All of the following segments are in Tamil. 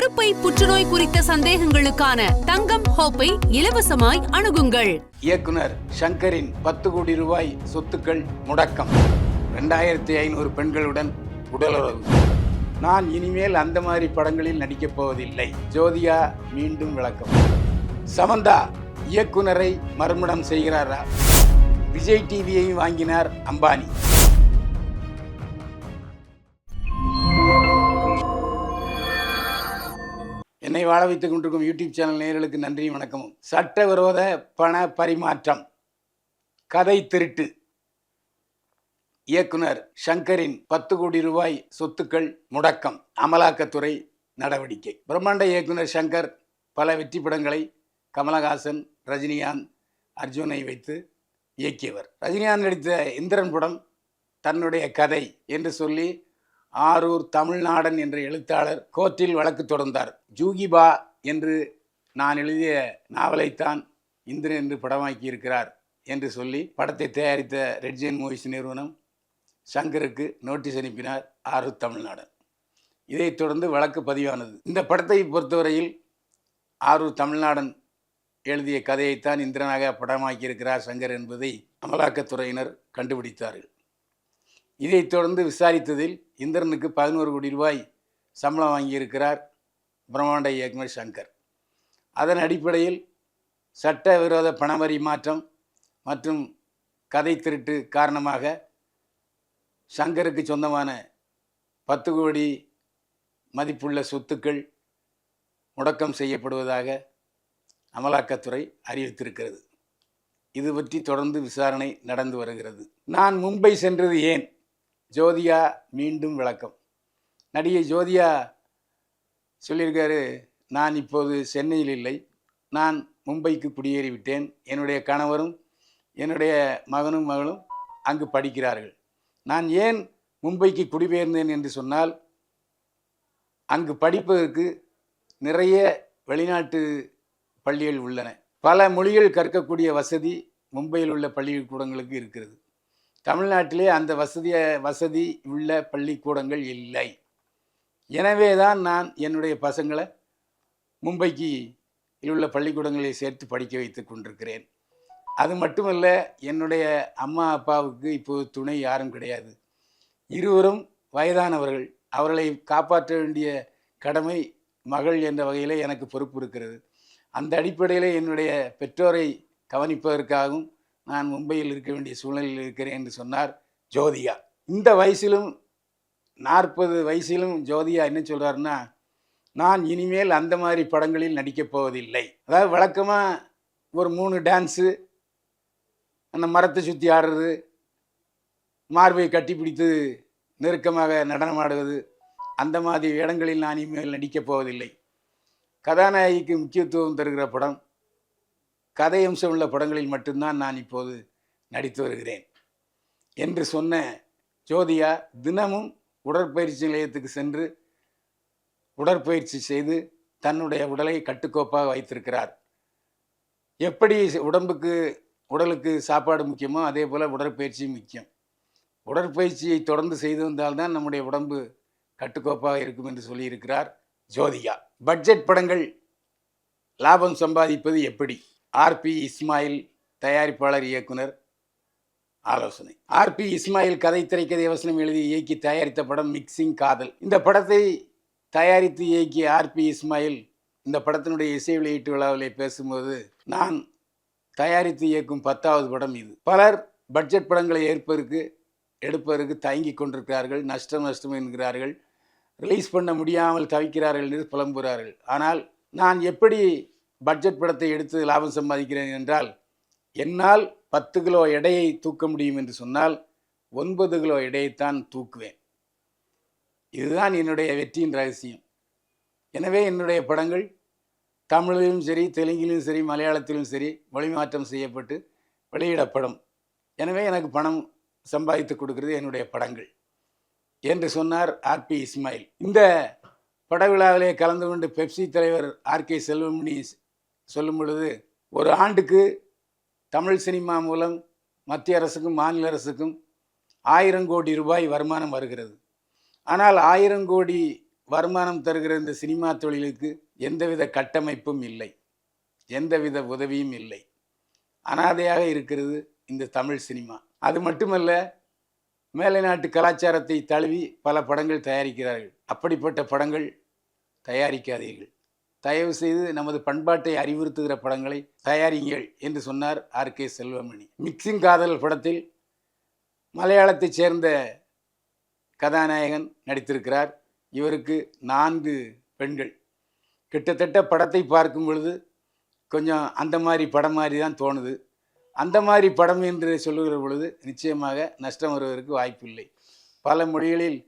கருப்பை புற்றுநோய் குறித்த சந்தேகங்களுக்கான தங்கம் ஹோப்பை இலவசமாய் அணுகுங்கள். இயக்குனர் ஷங்கரின் பத்து கோடி ரூபாய் சொத்துக்கள் முடக்கம். ரெண்டாயிரத்தி ஐநூறு பெண்களுடன் உடலுறவு. நான் இனிமேல் அந்த மாதிரி படங்களில் நடிக்கப் போவதில்லை. ஜோதியா மீண்டும் விளக்கம். சமந்தா இயக்குனரை மறுமணம் செய்கிறாரா? விஜய் டிவியை வாங்கினார் அம்பானி. என்னை வாழ வைத்துக் கொண்டிருக்கும் யூடியூப் சேனல் நேர்களுக்கு நன்றி வணக்கமும் சட்டவிரோத பண பரிமாற்றம். கதை திருட்டு. இயக்குனர் சங்கரின் பத்து கோடி ரூபாய் சொத்துக்கள் முடக்கம் அமலாக்கத்துறை நடவடிக்கை. பிரம்மாண்ட இயக்குனர் ஷங்கர் பல வெற்றி படங்களை கமலஹாசன் ரஜினிகாந்த் அர்ஜுனை வைத்து இயக்கியவர். ரஜினிகாந்த் நடித்த இந்திரன் படம் தன்னுடைய கதை என்று சொல்லி ஆரூர் தமிழ்நாடன் என்ற எழுத்தாளர் கோர்ட்டில் வழக்கு தொடர்ந்தார். ஜூகிபா என்று நான் எழுதிய நாவலைத்தான் இந்திரன் என்று படமாக்கியிருக்கிறார் என்று சொல்லி படத்தை தயாரித்த ரெட்ஜியன் மூவிஸ் நிறுவனம் சங்கருக்கு நோட்டீஸ் அனுப்பினார் ஆரூர் தமிழ்நாடன். இதைத் தொடர்ந்து வழக்கு பதிவானது. இந்த படத்தை பொறுத்தவரையில் ஆரூர் தமிழ்நாடன் எழுதிய கதையைத்தான் இந்திரனாக படமாக்கியிருக்கிறார் சங்கர் என்பதை அமலாக்கத்துறையினர் கண்டுபிடித்தார்கள். இதைத் தொடர்ந்து விசாரித்ததில் இந்திரனுக்கு பதினோரு கோடி ரூபாய் சம்பளம் வாங்கியிருக்கிறார் பிரம்மாண்ட இயக்குனர் சங்கர். அதன் அடிப்படையில் சட்டவிரோத பணபரிமாற்றம் மற்றும் கதை திருட்டு காரணமாக சங்கருக்கு சொந்தமான பத்து கோடி மதிப்புள்ள சொத்துக்கள் முடக்கம் செய்யப்படுவதாக அமலாக்கத்துறை அறிவித்திருக்கிறது. இது பற்றி தொடர்ந்து விசாரணை நடந்து வருகிறது. நான் மும்பை சென்றது ஏன்? ஜோதியா மீண்டும் விளக்கம். நடிகை ஜோதியா சொல்லியிருக்காரு நான் இப்போது சென்னையில் இல்லை. நான் மும்பைக்கு குடியேறிவிட்டேன். என்னுடைய கணவரும் என்னுடைய மகனும் மகளும் அங்கு படிக்கிறார்கள். நான் ஏன் மும்பைக்கு குடிபெயர்ந்தேன் என்று சொன்னால் அங்கு படிப்பதற்கு நிறைய வெளிநாட்டு பள்ளிகள் உள்ளன. பல மொழிகள் கற்கக்கூடிய வசதி மும்பையில் உள்ள பள்ளிக்கூடங்களுக்கு இருக்கிறது. தமிழ்நாட்டிலே அந்த வசதிய வசதி உள்ள பள்ளிக்கூடங்கள் இல்லை. எனவே தான் நான் என்னுடைய பசங்களை மும்பைக்கு உள்ள பள்ளிக்கூடங்களை சேர்த்து படிக்க வைத்து கொண்டிருக்கிறேன். அது மட்டுமல்ல என்னுடைய அம்மா அப்பாவுக்கு இப்போது துணை யாரும் கிடையாது. இருவரும் வயதானவர்கள். அவர்களை காப்பாற்ற வேண்டிய கடமை மகள் என்ற வகையில் எனக்கு பொறுப்பு இருக்கிறது. அந்த அடிப்படையில் என்னுடைய பெற்றோரை கவனிப்பதற்காகவும் நான் மும்பையில் இருக்க வேண்டிய சூழ்நிலையில் இருக்கிறேன் என்று சொன்னார் ஜோதியா இந்த வயசிலும் நாற்பது வயசிலும் ஜோதியா என்ன சொல்கிறாருன்னா நான் இனிமேல் அந்த மாதிரி படங்களில் நடிக்கப் போவதில்லை. அதாவது வழக்கமாக ஒரு மூணு டான்ஸு அந்த மரத்தை சுற்றி ஆடுறது மார்பை கட்டி பிடித்து நெருக்கமாக நடனமாடுவது அந்த மாதிரி இடங்களில் நான் இனிமேல் நடிக்கப் போவதில்லை. கதாநாயகிக்கு முக்கியத்துவம் தருகிற படம் கதை அம்சம் உள்ள படங்களில் மட்டும்தான் நான் இப்போது நடித்து வருகிறேன். என்று சொன்ன ஜோதியா தினமும் உடற்பயிற்சி நிலையத்துக்கு சென்று உடற்பயிற்சி செய்து தன்னுடைய உடலை கட்டுக்கோப்பாக வைத்திருக்கிறார். எப்படி உடம்புக்கு உடலுக்கு சாப்பாடு முக்கியமோ அதே போல் உடற்பயிற்சி முக்கியம். உடற்பயிற்சியை தொடர்ந்து செய்து வந்தால்தான் நம்முடைய உடம்பு கட்டுக்கோப்பாக இருக்கும் என்று சொல்லியிருக்கிறார் ஜோதிகா பட்ஜெட் படங்கள் லாபம் சம்பாதிப்பது எப்படி? ஆர்பி இஸ்மாயில் தயாரிப்பாளர் இயக்குனர் ஆலோசனை. ஆர்பி இஸ்மாயில் கதை திரைக்கதை வசனம் எழுதி இயக்கி தயாரித்த படம் மிக்சிங் காதல். இந்த படத்தை தயாரித்து இயக்கிய ஆர்பி இஸ்மாயில் இந்த படத்தினுடைய இசை வெளியீட்டு விழாவில் பேசும்போது நான் தயாரித்து இயக்கும் பத்தாவது படம் இது. பலர் பட்ஜெட் படங்களை ஏற்பதற்கு எடுப்பதற்கு தயங்கி கொண்டிருக்கிறார்கள் நஷ்டம் நஷ்டம் என்கிறார்கள் ரிலீஸ் பண்ண முடியாமல் தவிக்கிறார்கள் என்று புலம்புகிறார்கள். ஆனால் நான் எப்படி பட்ஜெட் படத்தை எடுத்து லாபம் சம்பாதிக்கிறேன் என்றால் என்னால் பத்து கிலோ எடையை தூக்க முடியும் என்று சொன்னால் ஒன்பது கிலோ எடையைத்தான் தூக்குவேன். இதுதான் என்னுடைய வெற்றியின் ரகசியம். எனவே என்னுடைய படங்கள் தமிழிலும் சரி தெலுங்கிலும் சரி மலையாளத்திலும் சரி மொழிமாற்றம் செய்யப்பட்டு வெளியிடப்படும். எனவே எனக்கு பணம் சம்பாதித்து கொடுக்கிறது என்னுடைய படங்கள். என்று சொன்னார் ஆர்பி இஸ்மாயில். இந்த பட விழாவிலே கலந்து கொண்டு பெப்சி தலைவர் ஆர்கே செல்வமணி சொல்லும் பொழுது ஒரு ஆண்டுக்கு தமிழ் சினிமா மூலம் மத்திய அரசுக்கும் மாநில அரசுக்கும் ஆயிரம் கோடி ரூபாய் வருமானம் வருகிறது. ஆனால் ஆயிரம் கோடி வருமானம் தருகிற இந்த சினிமா தொழிலுக்கு எந்தவித கட்டமைப்பும் இல்லை. எந்தவித உதவியும் இல்லை. அனாதையாக இருக்கிறது இந்த தமிழ் சினிமா. அது மட்டுமல்ல மேலை நாட்டு கலாச்சாரத்தை தழுவி பல படங்கள் தயாரிக்கிறார்கள். அப்படிப்பட்ட படங்கள் தயாரிக்காதீர்கள். தயவு செய்து நமது பண்பாட்டை அறிவுறுத்துகிற படங்களை தயாரிங்கள் என்று சொன்னார் ஆர். கே. செல்வமணி. மிக்சிங் காதல் படத்தில் மலையாளத்தைச் சேர்ந்த கதாநாயகன் நடித்திருக்கிறார். இவருக்கு நான்கு பெண்கள். கிட்டத்தட்ட படத்தை பார்க்கும் பொழுது கொஞ்சம் அந்த மாதிரி படம் மாதிரி தான் தோணுது. அந்த மாதிரி படம் என்று சொல்லுகிற பொழுது நிச்சயமாக நஷ்டம் வருவதற்கு வாய்ப்பில்லை. பல மொழிகளில்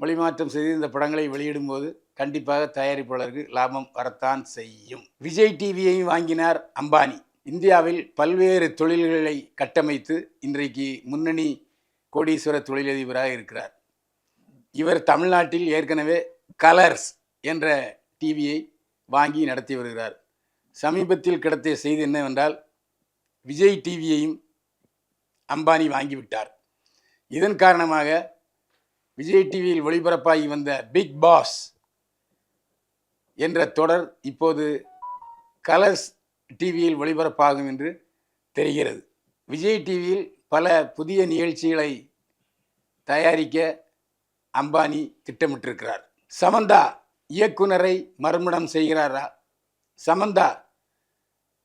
மொழிமாற்றம் செய்து இந்த படங்களை வெளியிடும்போது கண்டிப்பாக தயாரிப்பாளருக்கு லாபம் வரத்தான் செய்யும். விஜய் டிவியையும் வாங்கினார் அம்பானி. இந்தியாவில் பல்வேறு தொழில்களை கட்டமைத்து இன்றைக்கு முன்னணி கோடீஸ்வர தொழிலதிபராக இருக்கிறார். இவர் தமிழ்நாட்டில் ஏற்கனவே கலர்ஸ் என்ற டிவியை வாங்கி நடத்தி வருகிறார். சமீபத்தில் கிடைத்த செய்தி என்னவென்றால் விஜய் டிவியையும் அம்பானி வாங்கிவிட்டார் இதன் காரணமாக விஜய் டிவியில் ஒளிபரப்பாகி வந்த பிக் பாஸ் என்ற தொடர் இப்போது கலர்ஸ் டிவியில் ஒளிபரப்பாகும் என்று தெரிகிறது. விஜய் டிவியில் பல புதிய நிகழ்ச்சிகளை தயாரிக்க அம்பானி திட்டமிட்டிருக்கிறார். சமந்தா இயக்குனரை மறுமணம் செய்கிறாரா? சமந்தா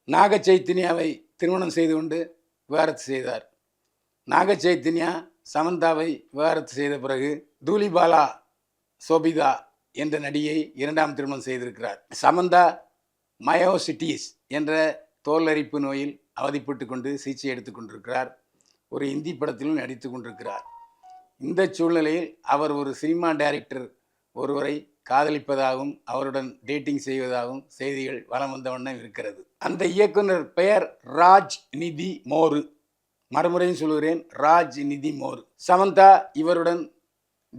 நாக சைத்தன்யாவை திருமணம் செய்து கொண்டு விவாகரத்து செய்தார். நாக சைத்தன்யா சமந்தாவை விவகாரத்து செய்த பிறகு தூலிபாலா சோபிதா என்ற நடிகை இரண்டாம் திருமணம் செய்திருக்கிறார். சமந்தா மயோசிட்டிஸ் என்ற தோலரிப்பு நோயில் அவதிப்பட்டு கொண்டு சிகிச்சை எடுத்துக்கொண்டிருக்கிறார் ஒரு இந்தி படத்திலும் நடித்து கொண்டிருக்கிறார். இந்த சூழ்நிலையில் அவர் ஒரு சினிமா டைரக்டர் ஒருவரை காதலிப்பதாகவும் அவருடன் டேட்டிங் செய்வதாகவும் செய்திகள் வலம் வந்த வண்ணம் இருக்கிறது. அந்த இயக்குனர் பெயர் ராஜ் நிதி மோரு. மறுமுறையும் சொல்கிறேன் ராஜ் நிதி மோர். சமந்தா இவருடன்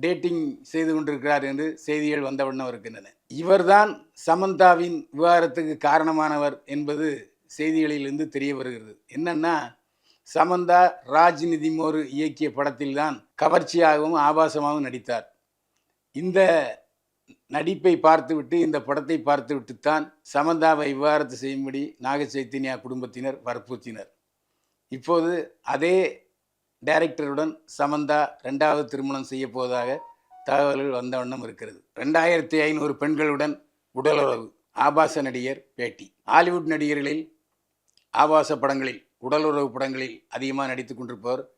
டேட்டிங் செய்து கொண்டிருக்கிறார் என்று செய்திகள் வந்தவண்ணம் இருக்கின்றன. இவர்தான் சமந்தாவின் விவகாரத்துக்கு காரணமானவர் என்பது செய்திகளிலிருந்து தெரிய வருகிறது. என்னன்னா சமந்தா ராஜ்நிதி மோர் இயக்கிய படத்தில்தான் கவர்ச்சியாகவும் ஆபாசமாகவும் நடித்தார். இந்த நடிப்பை பார்த்துவிட்டு இந்த படத்தை பார்த்துவிட்டுத்தான் சமந்தாவை விவாரத்து செய்யும்படி நாக சைத்தன்யா குடும்பத்தினர் வற்புறுத்தினர். இப்போது அதே டைரக்டருடன் சமந்தா ரெண்டாவது திருமணம் செய்ய போவதாக தகவல்கள் வந்த வண்ணம் இருக்கிறது. ரெண்டாயிரத்தி ஐநூறு பெண்களுடன் உடலுறவு. ஆபாச நடிகர் பேட்டி. ஹாலிவுட் நடிகர்களில் ஆபாச படங்களில் உடலுறவு படங்களில் அதிகமாக நடித்து கொண்டிருப்பவர்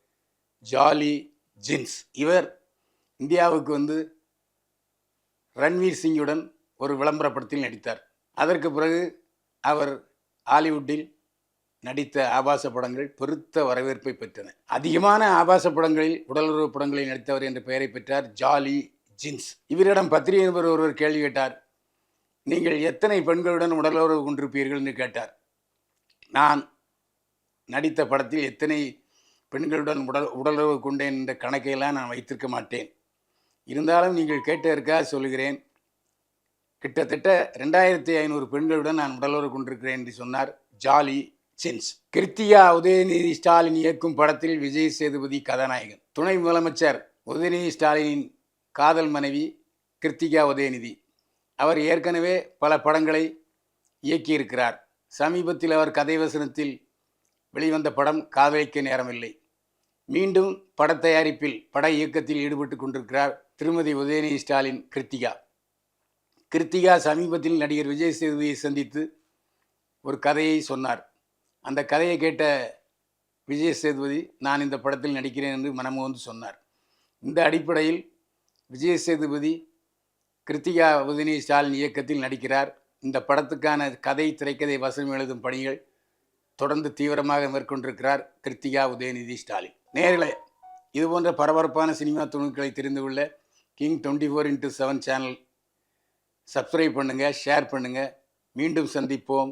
ஜாலி ஜின்ஸ். இவர் இந்தியாவுக்கு வந்து ரன்வீர் சிங்குடன் ஒரு விளம்பர படத்தில் நடித்தார். அதற்கு பிறகு அவர் ஹாலிவுட்டில் நடித்த ஆபாச படங்கள் பெருத்த வரவேற்பை பெற்றன. அதிகமான ஆபாச படங்களில் உடலுறவு படங்களில் நடித்தவர் என்ற பெயரை பெற்றார் ஜாலி ஜின்ஸ். இவரிடம் பத்திரிகை நிருபர் ஒருவர் கேள்வி கேட்டார். நீங்கள் எத்தனை பெண்களுடன் உடலுறவு கொண்டிருப்பீர்கள்? என்று கேட்டார். நான் நடித்த படத்தில் எத்தனை பெண்களுடன் உடல் உடலுறவு கொண்டேன் என்ற கணக்கையெல்லாம் நான் வைத்திருக்க மாட்டேன். இருந்தாலும் நீங்கள் கேட்டதற்காக சொல்கிறேன் கிட்டத்தட்ட ரெண்டாயிரத்தி ஐநூறு பெண்களுடன் நான் உடலுறவு கொண்டிருக்கிறேன் என்று சொன்னார் ஜாலி சென்ஸ் கிருத்தியா உதயநிதி ஸ்டாலின் இயக்கும் படத்தில் விஜய் சேதுபதி கதாநாயகன். துணை முதலமைச்சர் உதயநிதி ஸ்டாலினின் காதல் மனைவி கிருத்திகா உதயநிதி. அவர் ஏற்கனவே பல படங்களை இயக்கியிருக்கிறார். சமீபத்தில் அவர் கதை வசனத்தில் வெளிவந்த படம் காதலிக்க நேரமில்லை. மீண்டும் பட தயாரிப்பில் பட இயக்கத்தில் ஈடுபட்டு கொண்டிருக்கிறார் திருமதி உதயநிதி ஸ்டாலின் கிருத்திகா. கிருத்திகா சமீபத்தில் நடிகர் விஜய் சேதுபதியை சந்தித்து ஒரு கதையை சொன்னார். அந்த கதையை கேட்ட விஜய் சேதுபதி நான் இந்த படத்தில் நடிக்கிறேன் என்று மனமோந்து சொன்னார். இந்த அடிப்படையில் விஜய் சேதுபதி கிருத்திகா உதயநிதி ஸ்டாலின் இயக்கத்தில் நடிக்கிறார். இந்த படத்துக்கான கதை திரைக்கதை வசனம் எழுதும் பணிகள் தொடர்ந்து தீவிரமாக மேற்கொண்டிருக்கிறார் கிருத்திகா உதயநிதி ஸ்டாலின். நேரில் இது போன்ற பரபரப்பான சினிமா துணுக்களை தெரிந்து கொள்ள King twenty four into seven channel subscribe பண்ணுங்கள் ஷேர் பண்ணுங்கள் மீண்டும் சந்திப்போம்.